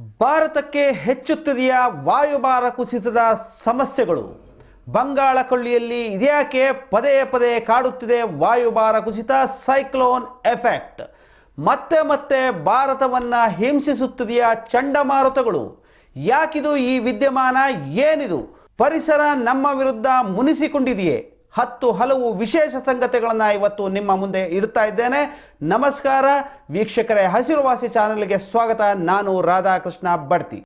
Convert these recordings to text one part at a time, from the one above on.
ಭಾರತಕ್ಕೆ ಹೆಚ್ಚುತ್ತಿದೆಯ ವಾಯುಭಾರ ಕುಸಿತದ ಸಮಸ್ಯೆಗಳು. ಬಂಗಾಳ ಕೊಳ್ಳಿಯಲ್ಲಿ ಇದ್ಯಾಕೆ ಪದೇ ಪದೇ ಕಾಡುತ್ತಿದೆ ವಾಯುಭಾರ ಕುಸಿತ? Cyclone effect. ಮತ್ತೆ ಮತ್ತೆ ಭಾರತವನ್ನು ಹಿಂಸಿಸುತ್ತಿದೆಯ ಚಂಡಮಾರುತಗಳು? ಯಾಕಿದು ಈ ವಿದ್ಯಮಾನ ಏನಿದು? ಪರಿಸರ ನಮ್ಮ ವಿರುದ್ಧ ಮುನಿಸಿಕೊಂಡಿದೆಯೇ? ಹತ್ತು ಹಲವು ವಿಶೇಷ ಸಂಗತಿಗಳನ್ನು ಇವತ್ತು ನಿಮ್ಮ ಮುಂದೆ ಇಡ್ತಾ ಇದ್ದೇನೆ. ನಮಸ್ಕಾರ. ವೀಕ್ಷಕರೇ, ಹಸಿರುವಾಸಿ ಚಾನೆಲ್ಗೆ ಸ್ವಾಗತ. ನಾನು ರಾಧಾಕೃಷ್ಣ ಬಡ್ತಿ.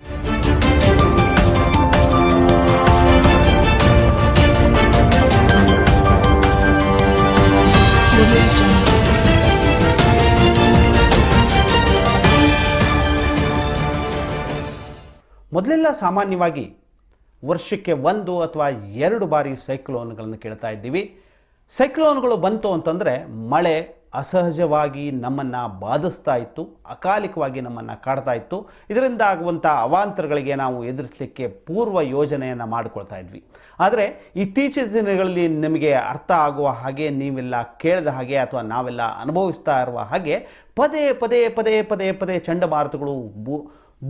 ಮೊದಲೆಲ್ಲ ಸಾಮಾನ್ಯವಾಗಿ ವರ್ಷಕ್ಕೆ ಒಂದು ಅಥವಾ ಎರಡು ಬಾರಿ ಸೈಕ್ಲೋನ್ಗಳನ್ನು ಕೇಳ್ತಾ ಇದ್ದೀವಿ. ಸೈಕ್ಲೋನ್ಗಳು ಬಂತು ಅಂತಂದರೆ ಮಳೆ ಅಸಹಜವಾಗಿ ನಮ್ಮನ್ನು ಬಾಧಿಸ್ತಾ ಇತ್ತು, ಅಕಾಲಿಕವಾಗಿ ನಮ್ಮನ್ನು ಕಾಡ್ತಾ ಇತ್ತು. ಇದರಿಂದ ಆಗುವಂಥ ಅವಾಂತರಗಳಿಗೆ ನಾವು ಎದುರಿಸಲಿಕ್ಕೆ ಪೂರ್ವ ಯೋಜನೆಯನ್ನು ಮಾಡಿಕೊಳ್ತಾ ಇದ್ವಿ. ಆದರೆ ಇತ್ತೀಚಿನ ದಿನಗಳಲ್ಲಿ ನಿಮಗೆ ಅರ್ಥ ಆಗುವ ಹಾಗೆ ನೀವೆಲ್ಲ ಕೇಳಿದ ಹಾಗೆ ಅಥವಾ ನಾವೆಲ್ಲ ಅನುಭವಿಸ್ತಾ ಇರುವ ಹಾಗೆ ಪದೇ ಪದೇ ಪದೇ ಪದೇ ಪದೇ ಚಂಡಮಾರುತಗಳು ಭೂ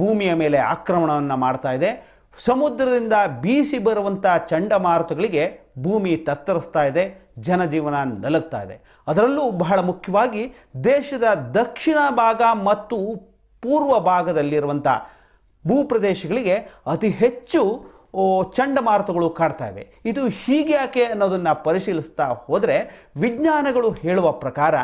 ಭೂಮಿಯ ಮೇಲೆ ಆಕ್ರಮಣವನ್ನು ಮಾಡ್ತಾ ಇದೆ. ಸಮುದ್ರದಿಂದ ಬೀಸಿ ಬರುವಂಥ ಚಂಡಮಾರುತಗಳಿಗೆ ಭೂಮಿ ತತ್ತರಿಸ್ತಾ ಇದೆ, ಜನಜೀವನ ನಲಗ್ತಾ ಇದೆ. ಅದರಲ್ಲೂ ಬಹಳ ಮುಖ್ಯವಾಗಿ ದೇಶದ ದಕ್ಷಿಣ ಭಾಗ ಮತ್ತು ಪೂರ್ವ ಭಾಗದಲ್ಲಿರುವಂಥ ಭೂಪ್ರದೇಶಗಳಿಗೆ ಅತಿ ಹೆಚ್ಚು ಚಂಡಮಾರುತಗಳು ಕಾಡ್ತಾ ಇವೆ. ಇದು ಹೀಗೆ ಯಾಕೆ ಅನ್ನೋದನ್ನು ಪರಿಶೀಲಿಸ್ತಾ ಹೋದರೆ ವಿಜ್ಞಾನಗಳು ಹೇಳುವ ಪ್ರಕಾರ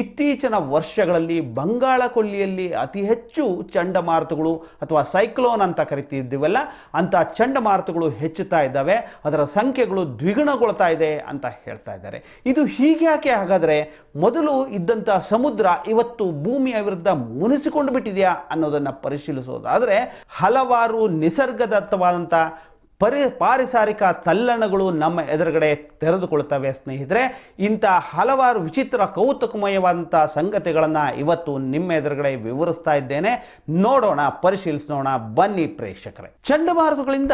ಇತ್ತೀಚಿನ ವರ್ಷಗಳಲ್ಲಿ ಬಂಗಾಳ ಕೊಲ್ಲಿಯಲ್ಲಿ ಅತಿ ಹೆಚ್ಚು ಚಂಡಮಾರುತಗಳು ಅಥವಾ ಸೈಕ್ಲೋನ್ ಅಂತ ಕರಿತಿದ್ದೀವಲ್ಲ, ಅಂಥ ಚಂಡಮಾರುತಗಳು ಹೆಚ್ಚುತ್ತಾ ಇದ್ದಾವೆ, ಅದರ ಸಂಖ್ಯೆಗಳು ದ್ವಿಗುಣಗೊಳ್ತಾ ಇದೆ ಅಂತ ಹೇಳ್ತಾ ಇದ್ದಾರೆ. ಇದು ಹೀಗೆ ಯಾಕೆ ಹಾಗಾದರೆ ಮೊದಲು ಇದ್ದಂಥ ಸಮುದ್ರ ಇವತ್ತು ಭೂಮಿಯ ವಿರುದ್ಧ ಮುನಿಸಿಕೊಂಡು ಬಿಟ್ಟಿದೆಯಾ ಅನ್ನೋದನ್ನು ಪರಿಶೀಲಿಸೋದಾದರೆ ಹಲವಾರು ನಿಸರ್ಗದತ್ತವಾದಂಥ ಪರಿ, ಪಾರಿಸಾರಿಕ ತಲ್ಲಣಗಳು ನಮ್ಮ ಎದುರುಗಡೆ ತೆರೆದುಕೊಳ್ತವೆ ಸ್ನೇಹಿತರೆ. ಇಂಥ ಹಲವಾರು ವಿಚಿತ್ರ ಕೌತುಕಮಯವಾದಂಥ ಸಂಗತಿಗಳನ್ನು ಇವತ್ತು ನಿಮ್ಮ ಎದುರುಗಡೆ ವಿವರಿಸ್ತಾ ಇದ್ದೇನೆ. ನೋಡೋಣ, ಪರಿಶೀಲಿಸೋಣ. ಬನ್ನಿ ಪ್ರೇಕ್ಷಕರೇ. ಚಂಡಮಾರುತಗಳಿಂದ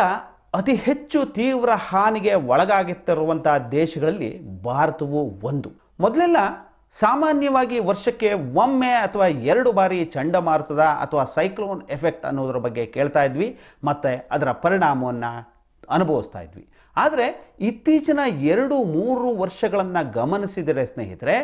ಅತಿ ಹೆಚ್ಚು ತೀವ್ರ ಹಾನಿಗೆ ಒಳಗಾಗುತ್ತಿರುವಂಥ ದೇಶಗಳಲ್ಲಿ ಭಾರತವು ಒಂದು. ಮೊದಲೆಲ್ಲ ಸಾಮಾನ್ಯವಾಗಿ ವರ್ಷಕ್ಕೆ ಒಮ್ಮೆ ಅಥವಾ ಎರಡು ಬಾರಿ ಚಂಡಮಾರುತದ ಅಥವಾ ಸೈಕ್ಲೋನ್ ಎಫೆಕ್ಟ್ ಅನ್ನೋದ್ರ ಬಗ್ಗೆ ಕೇಳ್ತಾ ಇದ್ವಿ. ಮತ್ತು ಅದರ ಪರಿಣಾಮವನ್ನು ಅನುಭವಿಸ್ತಾ ಇದ್ವಿ. ಆದರೆ ಇತ್ತೀಚಿನ ಎರಡು ಮೂರು ವರ್ಷಗಳನ್ನು ಗಮನಿಸಿದರೆ ಸ್ನೇಹಿತರೆ,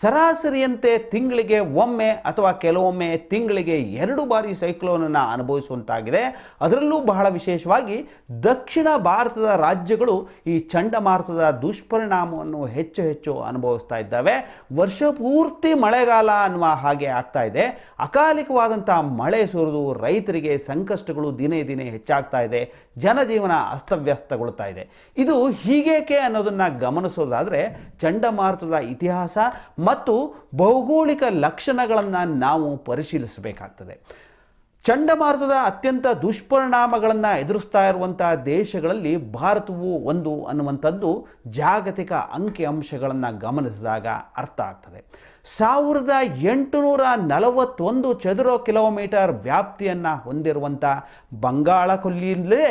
ಸರಾಸರಿಯಂತೆ ತಿಂಗಳಿಗೆ ಒಮ್ಮೆ ಅಥವಾ ಕೆಲವೊಮ್ಮೆ ತಿಂಗಳಿಗೆ ಎರಡು ಬಾರಿ ಸೈಕ್ಲೋನನ್ನು ಅನುಭವಿಸುವಂತಾಗಿದೆ. ಅದರಲ್ಲೂ ಬಹಳ ವಿಶೇಷವಾಗಿ ದಕ್ಷಿಣ ಭಾರತದ ರಾಜ್ಯಗಳು ಈ ಚಂಡಮಾರುತದ ದುಷ್ಪರಿಣಾಮವನ್ನು ಹೆಚ್ಚು ಹೆಚ್ಚು ಅನುಭವಿಸ್ತಾ ಇದ್ದಾವೆ. ವರ್ಷ ಪೂರ್ತಿ ಮಳೆಗಾಲ ಅನ್ನುವ ಹಾಗೆ ಆಗ್ತಾ ಇದೆ. ಅಕಾಲಿಕವಾದಂಥ ಮಳೆ ಸುರಿದು ರೈತರಿಗೆ ಸಂಕಷ್ಟಗಳು ದಿನೇ ದಿನೇ ಹೆಚ್ಚಾಗ್ತಾ ಇದೆ. ಜನಜೀವನ ಅಸ್ತವ್ಯಸ್ತಗೊಳ್ತಾ ಇದೆ. ಇದು ಹೀಗೇಕೆ ಅನ್ನೋದನ್ನು ಗಮನಿಸೋದಾದರೆ ಚಂಡಮಾರುತದ ಇತಿಹಾಸ ಮತ್ತು ಭೌಗೋಳಿಕ ಲಕ್ಷಣಗಳನ್ನು ನಾವು ಪರಿಶೀಲಿಸಬೇಕಾಗ್ತದೆ. ಚಂಡಮಾರುತದ ಅತ್ಯಂತ ದುಷ್ಪರಿಣಾಮಗಳನ್ನು ಎದುರಿಸ್ತಾ ಇರುವಂಥ ದೇಶಗಳಲ್ಲಿ ಭಾರತವು ಒಂದು ಅನ್ನುವಂಥದ್ದು ಜಾಗತಿಕ ಅಂಕಿಅಂಶಗಳನ್ನು ಗಮನಿಸಿದಾಗ ಅರ್ಥ ಆಗ್ತದೆ. ಸಾವಿರದ ಎಂಟುನೂರ ನಲವತ್ತೊಂದು ಚದುರ ಕಿಲೋಮೀಟರ್ ವ್ಯಾಪ್ತಿಯನ್ನು ಹೊಂದಿರುವಂಥ ಬಂಗಾಳ ಕೊಲ್ಲಿಯಿಂದಲೇ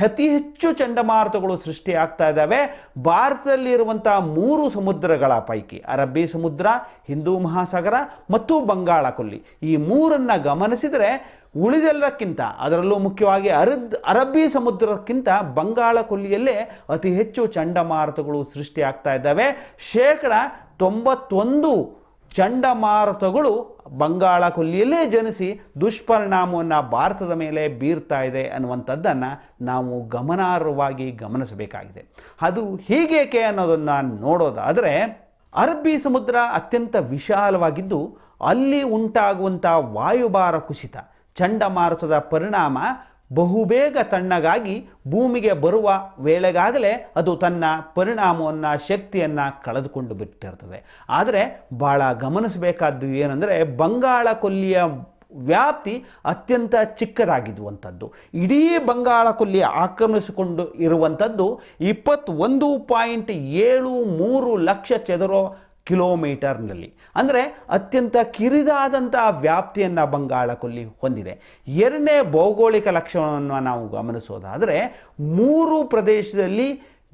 ಅತಿ ಹೆಚ್ಚು ಚಂಡಮಾರುತಗಳು ಸೃಷ್ಟಿಯಾಗ್ತಾ ಇದ್ದಾವೆ. ಭಾರತದಲ್ಲಿರುವಂಥ ಮೂರು ಸಮುದ್ರಗಳ ಪೈಕಿ ಅರಬ್ಬಿ ಸಮುದ್ರ, ಹಿಂದೂ ಮಹಾಸಾಗರ ಮತ್ತು ಬಂಗಾಳ ಕೊಲ್ಲಿ ಈ ಮೂರನ್ನು ಗಮನಿಸಿದರೆ ಉಳಿದೆಲ್ಲಕ್ಕಿಂತ, ಅದರಲ್ಲೂ ಮುಖ್ಯವಾಗಿ ಅರದ್ ಅರಬ್ಬಿ ಸಮುದ್ರಕ್ಕಿಂತ ಬಂಗಾಳ ಕೊಲ್ಲಿಯಲ್ಲೇ ಅತಿ ಹೆಚ್ಚು ಚಂಡಮಾರುತಗಳು ಸೃಷ್ಟಿಯಾಗ್ತಾ ಇದ್ದಾವೆ. ಶೇಕಡ ತೊಂಬತ್ತೊಂದು ಚಂಡಮಾರುತಗಳು ಬಂಗಾಳ ಕೊಲ್ಲಿಯಲ್ಲೇ ಜನಿಸಿ ದುಷ್ಪರಿಣಾಮವನ್ನು ಭಾರತದ ಮೇಲೆ ಬೀರ್ತಾ ಇದೆ ಅನ್ನುವಂಥದ್ದನ್ನು ನಾವು ಗಮನಾರ್ಹವಾಗಿ ಗಮನಿಸಬೇಕಾಗಿದೆ. ಅದು ಹೀಗೇಕೆ ಅನ್ನೋದನ್ನು ನೋಡೋದಾದರೆ, ಅರಬ್ಬಿ ಸಮುದ್ರ ಅತ್ಯಂತ ವಿಶಾಲವಾಗಿದ್ದು ಅಲ್ಲಿ ಉಂಟಾಗುವಂಥ ವಾಯುಭಾರ ಕುಸಿತ ಚಂಡಮಾರುತದ ಪರಿಣಾಮ ಬಹುಬೇಗ ತಣ್ಣಗಾಗಿ ಭೂಮಿಗೆ ಬರುವ ವೇಳೆಗಾಗಲೇ ಅದು ತನ್ನ ಪರಿಣಾಮವನ್ನು, ಶಕ್ತಿಯನ್ನು ಕಳೆದುಕೊಂಡು ಬಿಟ್ಟಿರ್ತದೆ. ಆದರೆ ಭಾಳ ಗಮನಿಸಬೇಕಾದ್ದು ಏನಂದರೆ ಬಂಗಾಳ ಕೊಲ್ಲಿಯ ವ್ಯಾಪ್ತಿ ಅತ್ಯಂತ ಚಿಕ್ಕದಾಗಿರುವಂಥದ್ದು ಇಡೀ ಬಂಗಾಳ ಕೊಲ್ಲಿ ಆಕ್ರಮಿಸಿಕೊಂಡು ಇರುವಂಥದ್ದು ಇಪ್ಪತ್ತೊಂದು ಪಾಯಿಂಟ್ ಏಳು ಮೂರು ಲಕ್ಷ ಚದುರ ಕಿಲೋಮೀಟರ್ನಲ್ಲಿ. ಅಂದರೆ ಅತ್ಯಂತ ಕಿರಿದಾದಂಥ ವ್ಯಾಪ್ತಿಯನ್ನು ಬಂಗಾಳ ಕೊಲ್ಲಿ ಹೊಂದಿದೆ. ಎರಡನೇ ಭೌಗೋಳಿಕ ಲಕ್ಷಣವನ್ನು ನಾವು ಗಮನಿಸೋದಾದರೆ ಮೂರು ಪ್ರದೇಶದಲ್ಲಿ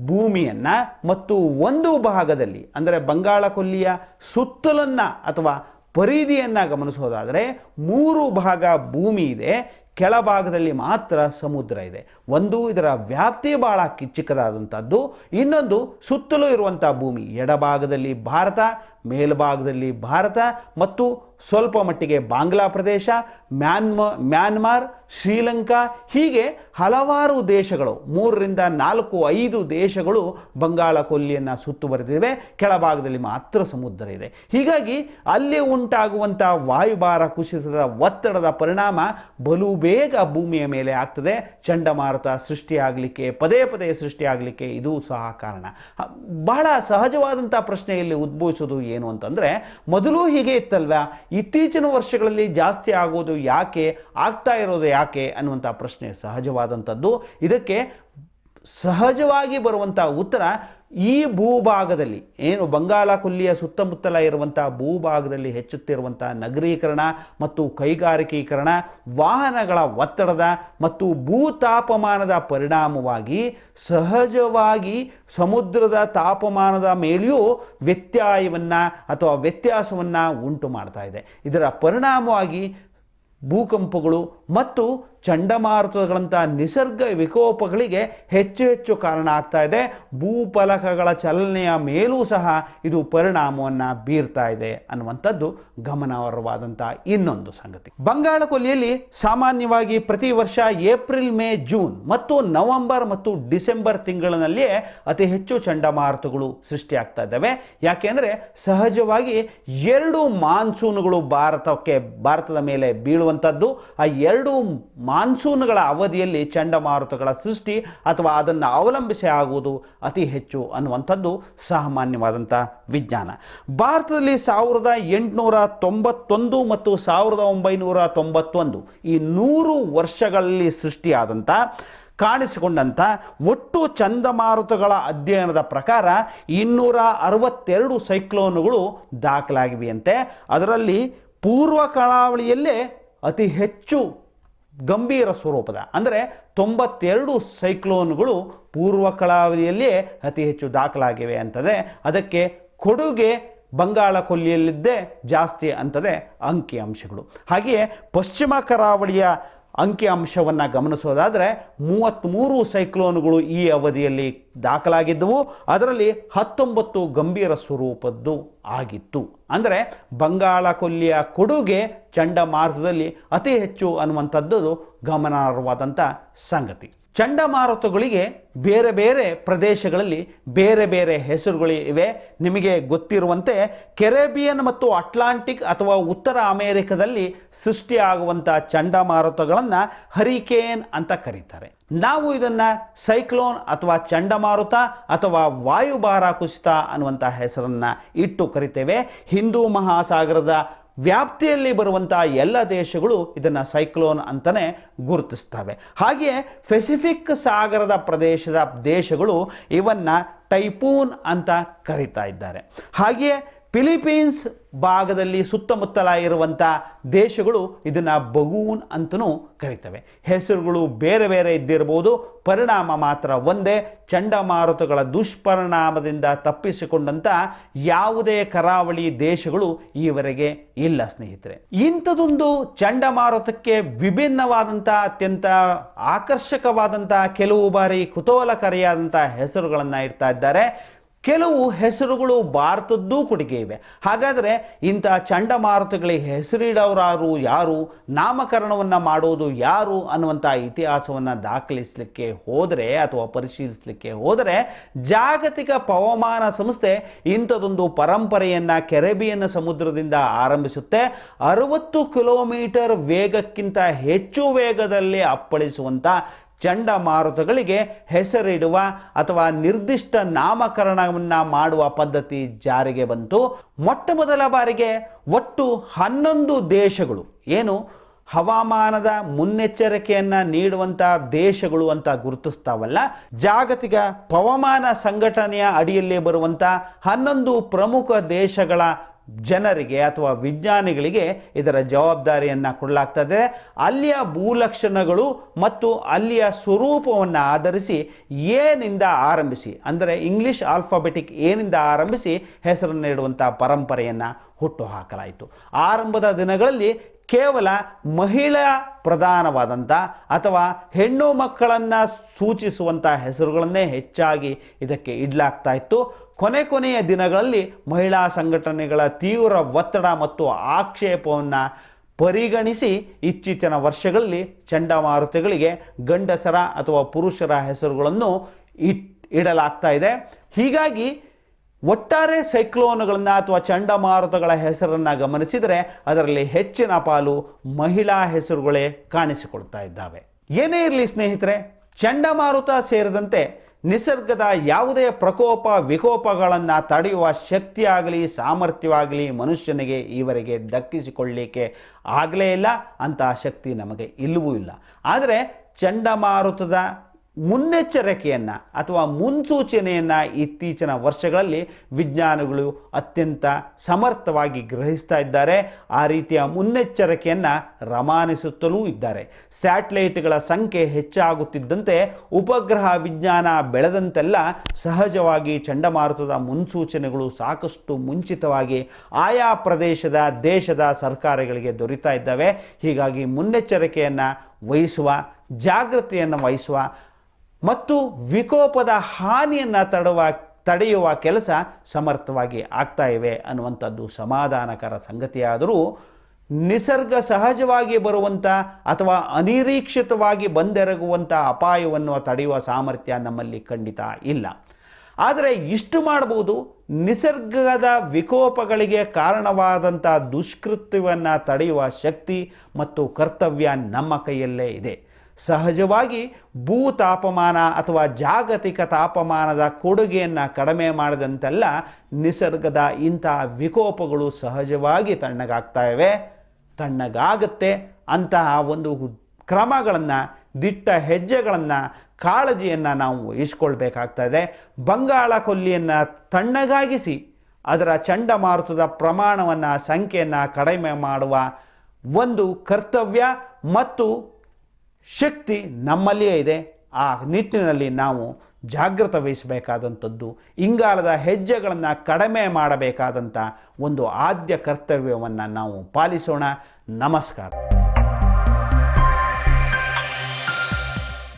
ಭೂಮಿಯನ್ನು ಮತ್ತು ಒಂದು ಭಾಗದಲ್ಲಿ, ಅಂದರೆ ಬಂಗಾಳ ಕೊಲ್ಲಿಯ ಸುತ್ತಲನ್ನು ಅಥವಾ ಪರಿಧಿಯನ್ನು ಗಮನಿಸೋದಾದರೆ ಮೂರು ಭಾಗ ಭೂಮಿ ಇದೆ ಕೆಳಭಾಗದಲ್ಲಿ ಮಾತ್ರ ಸಮುದ್ರ ಇದೆ. ಒಂದು ಇದರ ವ್ಯಾಪ್ತಿ ಬಹಳ ಕಿಚ್ಚಿಕ್ಕದಾದಂಥದ್ದು ಇನ್ನೊಂದು ಸುತ್ತಲೂ ಇರುವಂಥ ಭೂಮಿ. ಎಡಭಾಗದಲ್ಲಿ ಭಾರತ ಮೇಲ್ಭಾಗದಲ್ಲಿ ಭಾರತ ಮತ್ತು ಸ್ವಲ್ಪ ಮಟ್ಟಿಗೆ ಬಾಂಗ್ಲಾ ಪ್ರದೇಶ, ಮ್ಯಾನ್ಮ, ಮ್ಯಾನ್ಮಾರ್, ಶ್ರೀಲಂಕಾ, ಹೀಗೆ ಹಲವಾರು ದೇಶಗಳು, ಮೂರರಿಂದ ನಾಲ್ಕು, ಐದು ದೇಶಗಳು ಬಂಗಾಳ ಕೊಲ್ಲಿಯನ್ನು ಸುತ್ತುವರೆದಿವೆ ಕೆಳಭಾಗದಲ್ಲಿ ಮಾತ್ರ ಸಮುದ್ರ ಇದೆ. ಹೀಗಾಗಿ ಅಲ್ಲಿ ಉಂಟಾಗುವಂಥ ವಾಯುಭಾರ ಕುಸಿತದ ಒತ್ತಡದ ಪರಿಣಾಮ ಬಲು ಬೇಗ ಭೂಮಿಯ ಮೇಲೆ ಆಗ್ತದೆ. ಚಂಡಮಾರುತ ಸೃಷ್ಟಿಯಾಗಲಿಕ್ಕೆ, ಪದೇ ಪದೇ ಸೃಷ್ಟಿಯಾಗಲಿಕ್ಕೆ ಇದು ಸಹ ಕಾರಣ. ಬಹಳ ಸಹಜವಾದಂಥ ಪ್ರಶ್ನೆಯಲ್ಲಿ ಉದ್ಭವಿಸೋದು ಏನು ಅಂತಂದರೆ, ಮೊದಲು ಹೀಗೆ ಇತ್ತಲ್ವಾ? ಇತ್ತೀಚಿನ ವರ್ಷಗಳಲ್ಲಿ ಜಾಸ್ತಿ ಆಗೋದು ಯಾಕೆ, ಆಗ್ತಾ ಇರೋದು ಯಾಕೆ ಅನ್ನುವಂಥ ಪ್ರಶ್ನೆ ಸಹಜವಾದಂಥದ್ದು. ಇದಕ್ಕೆ ಸಹಜವಾಗಿ ಬರುವಂಥ ಉತ್ತರ ಈ ಭೂಭಾಗದಲ್ಲಿ. ಏನು ಬಂಗಾಳ ಕೊಲ್ಲಿಯ ಸುತ್ತಮುತ್ತಲ ಇರುವಂಥ ಭೂಭಾಗದಲ್ಲಿ ಹೆಚ್ಚುತ್ತಿರುವಂಥ ನಗರೀಕರಣ ಮತ್ತು ಕೈಗಾರಿಕೀಕರಣ, ವಾಹನಗಳ ಒತ್ತಡದ ಮತ್ತು ಭೂತಾಪಮಾನದ ಪರಿಣಾಮವಾಗಿ ಸಹಜವಾಗಿ ಸಮುದ್ರದ ತಾಪಮಾನದ ಮೇಲೆಯೂ ವ್ಯತ್ಯಯವನ್ನು ಅಥವಾ ವ್ಯತ್ಯಾಸವನ್ನು ಉಂಟು ಮಾಡ್ತಾ ಇದೆ. ಇದರ ಪರಿಣಾಮವಾಗಿ ಭೂಕಂಪಗಳು ಮತ್ತು ಚಂಡಮಾರುತಗಳಂಥ ನಿಸರ್ಗ ವಿಕೋಪಗಳಿಗೆ ಹೆಚ್ಚು ಹೆಚ್ಚು ಕಾರಣ ಆಗ್ತಾ ಇದೆ. ಭೂಫಲಕಗಳ ಚಲನೆಯ ಮೇಲೂ ಸಹ ಇದು ಪರಿಣಾಮವನ್ನು ಬೀರ್ತಾ ಇದೆ ಅನ್ನುವಂಥದ್ದು ಗಮನಾರ್ಹವಾದಂಥ ಇನ್ನೊಂದು ಸಂಗತಿ. ಬಂಗಾಳ ಕೊಲ್ಲಿಯಲ್ಲಿ ಸಾಮಾನ್ಯವಾಗಿ ಪ್ರತಿ ವರ್ಷ ಏಪ್ರಿಲ್, ಮೇ, ಜೂನ್ ಮತ್ತು ನವೆಂಬರ್ ಮತ್ತು ಡಿಸೆಂಬರ್ ತಿಂಗಳಿನಲ್ಲಿಯೇ ಅತಿ ಹೆಚ್ಚು ಚಂಡಮಾರುತಗಳು ಸೃಷ್ಟಿಯಾಗ್ತಾ ಇದ್ದಾವೆ. ಯಾಕೆಂದರೆ ಸಹಜವಾಗಿ ಎರಡು ಮಾನ್ಸೂನ್ಗಳು ಭಾರತಕ್ಕೆ, ಭಾರತದ ಮೇಲೆ ಬೀಳುವಂಥದ್ದು. ಆ ಎರಡು ಮಾನ್ಸೂನ್ಗಳ ಅವಧಿಯಲ್ಲಿ ಚಂಡಮಾರುತಗಳ ಸೃಷ್ಟಿ ಅಥವಾ ಅದನ್ನು ಅವಲಂಬಿಸಿ ಆಗುವುದು ಅತಿ ಹೆಚ್ಚು ಅನ್ನುವಂಥದ್ದು ಸಾಮಾನ್ಯವಾದಂಥ ವಿಜ್ಞಾನ. ಭಾರತದಲ್ಲಿ ಸಾವಿರದ ಎಂಟುನೂರ ತೊಂಬತ್ತೊಂದು ಮತ್ತು ಸಾವಿರದ ಒಂಬೈನೂರ ತೊಂಬತ್ತೊಂದು ಈ ನೂರು ವರ್ಷಗಳಲ್ಲಿ ಸೃಷ್ಟಿಯಾದಂಥ, ಕಾಣಿಸಿಕೊಂಡಂಥ ಒಟ್ಟು ಚಂಡಮಾರುತಗಳ ಅಧ್ಯಯನದ ಪ್ರಕಾರ ಇನ್ನೂರ ಅರವತ್ತೆರಡು ಸೈಕ್ಲೋನುಗಳು ದಾಖಲಾಗಿವೆಯಂತೆ. ಅದರಲ್ಲಿ ಪೂರ್ವ ಕರಾವಳಿಯಲ್ಲೇ ಅತಿ ಹೆಚ್ಚು ಗಂಭೀರ ಸ್ವರೂಪದ. ಅಂದರೆ ತೊಂಬತ್ತೆರಡು ಸೈಕ್ಲೋನ್ಗಳು ಪೂರ್ವ ಕಳಾವಳಿಯಲ್ಲಿಯೇ ಅತಿ ಹೆಚ್ಚು ದಾಖಲಾಗಿವೆ ಅಂತದೆ. ಅದಕ್ಕೆ ಕೊಡುಗೆ ಬಂಗಾಳ ಕೊಲ್ಲಿಯಲ್ಲಿದ್ದೇ ಜಾಸ್ತಿ ಅಂತದೆ ಅಂಕಿ ಅಂಶಗಳು. ಹಾಗೆಯೇ ಪಶ್ಚಿಮ ಕರಾವಳಿಯ ಅಂಕಿ ಅಂಶವನ್ನು ಗಮನಿಸೋದಾದರೆ ಮೂವತ್ತ್ಮೂರು ಸೈಕ್ಲೋನ್ಗಳು ಈ ಅವಧಿಯಲ್ಲಿ ದಾಖಲಾಗಿದ್ದವು. ಅದರಲ್ಲಿ ಹತ್ತೊಂಬತ್ತು ಗಂಭೀರ ಸ್ವರೂಪದ್ದು ಆಗಿತ್ತು. ಅಂದರೆ ಬಂಗಾಳ ಕೊಲ್ಲಿಯ ಕೊಡುಗೆ ಚಂಡಮಾರುತದಲ್ಲಿ ಅತಿ ಹೆಚ್ಚು ಅನ್ನುವಂಥದ್ದು ಗಮನಾರ್ಹವಾದಂಥ ಸಂಗತಿ. ಚಂಡಮಾರುತಗಳಿಗೆ ಬೇರೆ ಬೇರೆ ಪ್ರದೇಶಗಳಲ್ಲಿ ಬೇರೆ ಬೇರೆ ಹೆಸರುಗಳು ಇವೆ. ನಿಮಗೆ ಗೊತ್ತಿರುವಂತೆ ಕೆರೆಬಿಯನ್ ಮತ್ತು ಅಟ್ಲಾಂಟಿಕ್ ಅಥವಾ ಉತ್ತರ ಅಮೆರಿಕದಲ್ಲಿ ಸೃಷ್ಟಿಯಾಗುವಂಥ ಚಂಡಮಾರುತಗಳನ್ನು ಹರಿಕೇನ್ ಅಂತ ಕರೀತಾರೆ. ನಾವು ಇದನ್ನು ಸೈಕ್ಲೋನ್ ಅಥವಾ ಚಂಡಮಾರುತ ಅಥವಾ ವಾಯುಭಾರ ಕುಸಿತ ಅನ್ನುವಂಥ ಹೆಸರನ್ನು ಇಟ್ಟು ಕರಿತೇವೆ. ಹಿಂದೂ ಮಹಾಸಾಗರದ ವ್ಯಾಪ್ತಿಯಲ್ಲಿ ಬರುವಂಥ ಎಲ್ಲ ದೇಶಗಳು ಇದನ್ನು ಸೈಕ್ಲೋನ್ ಅಂತಲೇ ಗುರುತಿಸ್ತವೆ. ಹಾಗೆಯೇ ಪೆಸಿಫಿಕ್ ಸಾಗರದ ಪ್ರದೇಶದ ದೇಶಗಳು ಇವನ್ನು ಟೈಪೂನ್ ಅಂತ ಕರೀತಾ ಇದ್ದಾರೆ. ಹಾಗೆಯೇ ಫಿಲಿಪೀನ್ಸ್ ಭಾಗದಲ್ಲಿ ಸುತ್ತಮುತ್ತಲ ಇರುವಂಥ ದೇಶಗಳು ಇದನ್ನು ಬಗೂನ್ ಅಂತಲೂ ಕರೀತವೆ. ಹೆಸರುಗಳು ಬೇರೆ ಬೇರೆ ಇದ್ದಿರಬಹುದು ಪರಿಣಾಮ ಮಾತ್ರ ಒಂದೇ. ಚಂಡಮಾರುತಗಳ ದುಷ್ಪರಿಣಾಮದಿಂದ ತಪ್ಪಿಸಿಕೊಂಡಂಥ ಯಾವುದೇ ಕರಾವಳಿ ದೇಶಗಳು ಈವರೆಗೆ ಇಲ್ಲ ಸ್ನೇಹಿತರೆ. ಇಂಥದೊಂದು ಚಂಡಮಾರುತಕ್ಕೆ ವಿಭಿನ್ನವಾದಂಥ ಅತ್ಯಂತ ಆಕರ್ಷಕವಾದಂಥ ಕೆಲವು ಬಾರಿ ಕುತೂಹಲಕಾರಿಯಾದಂಥ ಹೆಸರುಗಳನ್ನು ಇಡ್ತಾ ಇದ್ದಾರೆ. ಕೆಲವು ಹೆಸರುಗಳು ಭಾರತದ್ದೂ ಕೊಡುಗೆ ಇವೆ. ಹಾಗಾದರೆ ಇಂಥ ಚಂಡಮಾರುತಗಳಿಗೆ ಹೆಸರಿಡೋರಾರು ಯಾರು? ನಾಮಕರಣವನ್ನು ಮಾಡೋದು ಯಾರು ಅನ್ನುವಂಥ ಇತಿಹಾಸವನ್ನು ದಾಖಲಿಸಲಿಕ್ಕೆ ಹೋದರೆ ಅಥವಾ ಪರಿಶೀಲಿಸಲಿಕ್ಕೆ ಹೋದರೆ ಜಾಗತಿಕ ಪವಮಾನ ಸಂಸ್ಥೆ ಇಂಥದೊಂದು ಪರಂಪರೆಯನ್ನು ಕೆರೆಬಿಯನ್ ಸಮುದ್ರದಿಂದ ಆರಂಭಿಸುತ್ತೆ. ಅರವತ್ತು ಕಿಲೋಮೀಟರ್ ವೇಗಕ್ಕಿಂತ ಹೆಚ್ಚು ವೇಗದಲ್ಲಿ ಅಪ್ಪಳಿಸುವಂಥ ಚಂಡಮಾರುತಗಳಿಗೆ ಹೆಸರಿಡುವ ಅಥವಾ ನಿರ್ದಿಷ್ಟ ನಾಮಕರಣವನ್ನು ಮಾಡುವ ಪದ್ಧತಿ ಜಾರಿಗೆ ಬಂತು. ಮೊಟ್ಟ ಮೊದಲ ಬಾರಿಗೆ ಒಟ್ಟು ಹನ್ನೊಂದು ದೇಶಗಳು. ಏನು? ಹವಾಮಾನದ ಮುನ್ನೆಚ್ಚರಿಕೆಯನ್ನು ನೀಡುವಂಥ ದೇಶಗಳು ಅಂತ ಗುರುತಿಸ್ತಾವಲ್ಲ. ಜಾಗತಿಕ ಪವಮಾನ ಸಂಘಟನೆಯ ಅಡಿಯಲ್ಲಿ ಬರುವಂಥ ಹನ್ನೊಂದು ಪ್ರಮುಖ ದೇಶಗಳ ಜನರಿಗೆ ಅಥವಾ ವಿಜ್ಞಾನಿಗಳಿಗೆ ಇದರ ಜವಾಬ್ದಾರಿಯನ್ನು ಕೊಡಲಾಗ್ತದೆ. ಅಲ್ಲಿಯ ಭೂಲಕ್ಷಣಗಳು ಮತ್ತು ಅಲ್ಲಿಯ ಸ್ವರೂಪವನ್ನು ಆಧರಿಸಿ ಏನಿಂದ ಆರಂಭಿಸಿ, ಅಂದರೆ ಇಂಗ್ಲಿಷ್ ಆಲ್ಫಾಬೆಟಿಕ್ ಏನಿಂದ ಆರಂಭಿಸಿ ಹೆಸರನ್ನು ಇಡುವಂಥ ಪರಂಪರೆಯನ್ನು ಹುಟ್ಟು ಹಾಕಲಾಯಿತು. ಆರಂಭದ ದಿನಗಳಲ್ಲಿ ಕೇವಲ ಮಹಿಳಾ ಪ್ರಧಾನವಾದಂಥ ಅಥವಾ ಹೆಣ್ಣು ಮಕ್ಕಳನ್ನು ಸೂಚಿಸುವಂಥ ಹೆಸರುಗಳನ್ನೇ ಹೆಚ್ಚಾಗಿ ಇದಕ್ಕೆ ಇಡಲಾಗ್ತಾ ಇತ್ತು. ಕೊನೆ ಕೊನೆಯ ದಿನಗಳಲ್ಲಿ ಮಹಿಳಾ ಸಂಘಟನೆಗಳ ತೀವ್ರ ಒತ್ತಡ ಮತ್ತು ಆಕ್ಷೇಪವನ್ನು ಪರಿಗಣಿಸಿ ಇತ್ತೀಚಿನ ವರ್ಷಗಳಲ್ಲಿ ಚಂಡಮಾರುತಗಳಿಗೆ ಗಂಡಸರ ಅಥವಾ ಪುರುಷರ ಹೆಸರುಗಳನ್ನು ಇಟ್, ಇಡಲಾಗ್ತಾ ಇದೆ. ಹೀಗಾಗಿ ಒಟ್ಟಾರೆ ಸೈಕ್ಲೋನ್ಗಳನ್ನು ಅಥವಾ ಚಂಡಮಾರುತಗಳ ಹೆಸರನ್ನು ಗಮನಿಸಿದರೆ ಅದರಲ್ಲಿ ಹೆಚ್ಚಿನ ಪಾಲು ಮಹಿಳಾ ಹೆಸರುಗಳೇ ಕಾಣಿಸಿಕೊಳ್ತಾ ಇದ್ದಾವೆ. ಏನೇ ಇರಲಿ ಸ್ನೇಹಿತರೆ, ಚಂಡಮಾರುತ ಸೇರಿದಂತೆ ನಿಸರ್ಗದ ಯಾವುದೇ ಪ್ರಕೋಪ ವಿಕೋಪಗಳನ್ನು ತಡೆಯುವ ಶಕ್ತಿಯಾಗಲಿ, ಸಾಮರ್ಥ್ಯವಾಗಲಿ ಮನುಷ್ಯನಿಗೆ ಈವರೆಗೆ ದಕ್ಕಿಸಿಕೊಳ್ಳಲಿಕ್ಕೆ ಆಗಲೇ ಇಲ್ಲ. ಅಂತಹ ಶಕ್ತಿ ನಮಗೆ ಇಲ್ಲವೂ ಇಲ್ಲ. ಆದರೆ ಚಂಡಮಾರುತದ ಮುನ್ನೆಚ್ಚರಿಕೆಯನ್ನು ಅಥವಾ ಮುನ್ಸೂಚನೆಯನ್ನು ಇತ್ತೀಚಿನ ವರ್ಷಗಳಲ್ಲಿ ವಿಜ್ಞಾನಿಗಳು ಅತ್ಯಂತ ಸಮರ್ಥವಾಗಿ ಗ್ರಹಿಸ್ತಾ ಇದ್ದಾರೆ. ಆ ರೀತಿಯ ಮುನ್ನೆಚ್ಚರಿಕೆಯನ್ನು ರವಾನಿಸುತ್ತಲೂ ಇದ್ದಾರೆ. ಸ್ಯಾಟಲೈಟ್ಗಳ ಸಂಖ್ಯೆ ಹೆಚ್ಚಾಗುತ್ತಿದ್ದಂತೆ ಉಪಗ್ರಹ ವಿಜ್ಞಾನ ಬೆಳೆದಂತೆಲ್ಲ ಸಹಜವಾಗಿ ಚಂಡಮಾರುತದ ಮುನ್ಸೂಚನೆಗಳು ಸಾಕಷ್ಟು ಮುಂಚಿತವಾಗಿ ಆಯಾ ಪ್ರದೇಶದ, ದೇಶದ ಸರ್ಕಾರಗಳಿಗೆ ದೊರೀತಾ ಇದ್ದಾವೆ. ಹೀಗಾಗಿ ಮುನ್ನೆಚ್ಚರಿಕೆಯನ್ನು ವಹಿಸುವ ಜಾಗೃತಿಯನ್ನು ವಹಿಸುವ ಮತ್ತು ವಿಕೋಪದ ಹಾನಿಯನ್ನು ತಡುವ, ತಡೆಯುವ ಕೆಲಸ ಸಮರ್ಥವಾಗಿ ಆಗ್ತಾ ಇವೆ ಅನ್ನುವಂಥದ್ದು ಸಮಾಧಾನಕರ ಸಂಗತಿಯಾದರೂ ನಿಸರ್ಗ ಸಹಜವಾಗಿ ಬರುವಂಥ ಅಥವಾ ಅನಿರೀಕ್ಷಿತವಾಗಿ ಬಂದೆರಗುವಂಥ ಅಪಾಯವನ್ನು ತಡೆಯುವ ಸಾಮರ್ಥ್ಯ ನಮ್ಮಲ್ಲಿ ಖಂಡಿತ ಇಲ್ಲ. ಆದರೆ ಇಷ್ಟು ಮಾಡಬಹುದು, ನಿಸರ್ಗದ ವಿಕೋಪಗಳಿಗೆ ಕಾರಣವಾದಂಥ ದುಷ್ಕೃತ್ಯವನ್ನು ತಡೆಯುವ ಶಕ್ತಿ ಮತ್ತು ಕರ್ತವ್ಯ ನಮ್ಮ ಕೈಯಲ್ಲೇ ಇದೆ. ಸಹಜವಾಗಿ ಭೂ ತಾಪಮಾನ ಅಥವಾ ಜಾಗತಿಕ ತಾಪಮಾನದ ಕೊಡುಗೆಯನ್ನು ಕಡಿಮೆ ಮಾಡಿದಂತೆಲ್ಲ ನಿಸರ್ಗದ ಇಂಥ ವಿಕೋಪಗಳು ಸಹಜವಾಗಿ ತಣ್ಣಗಾಗ್ತಾ ಇವೆ. ತಣ್ಣಗಾಗತ್ತೆ ಅಂತಹ ಒಂದು ಕ್ರಮಗಳನ್ನು, ದಿಟ್ಟ ಹೆಜ್ಜೆಗಳನ್ನು, ಕಾಳಜಿಯನ್ನು ನಾವು ವಹಿಸ್ಕೊಳ್ಬೇಕಾಗ್ತಾ ಇದೆ. ಬಂಗಾಳ ಕೊಲ್ಲಿಯನ್ನು ತಣ್ಣಗಾಗಿಸಿ, ಅದರ ಚಂಡಮಾರುತದ ಪ್ರಮಾಣವನ್ನು, ಸಂಖ್ಯೆಯನ್ನು ಕಡಿಮೆ ಮಾಡುವ ಒಂದು ಕರ್ತವ್ಯ ಮತ್ತು ಶಕ್ತಿ ನಮ್ಮಲ್ಲಿಯೇ ಇದೆ. ಆ ನಿಟ್ಟಿನಲ್ಲಿ ನಾವು ಜಾಗೃತ ವಹಿಸಬೇಕಾದಂಥದ್ದು, ಇಂಗಾಲದ ಹೆಜ್ಜೆಗಳನ್ನು ಕಡಿಮೆ ಮಾಡಬೇಕಾದಂಥ ಒಂದು ಆದ್ಯ ಕರ್ತವ್ಯವನ್ನು ನಾವು ಪಾಲಿಸೋಣ. ನಮಸ್ಕಾರ.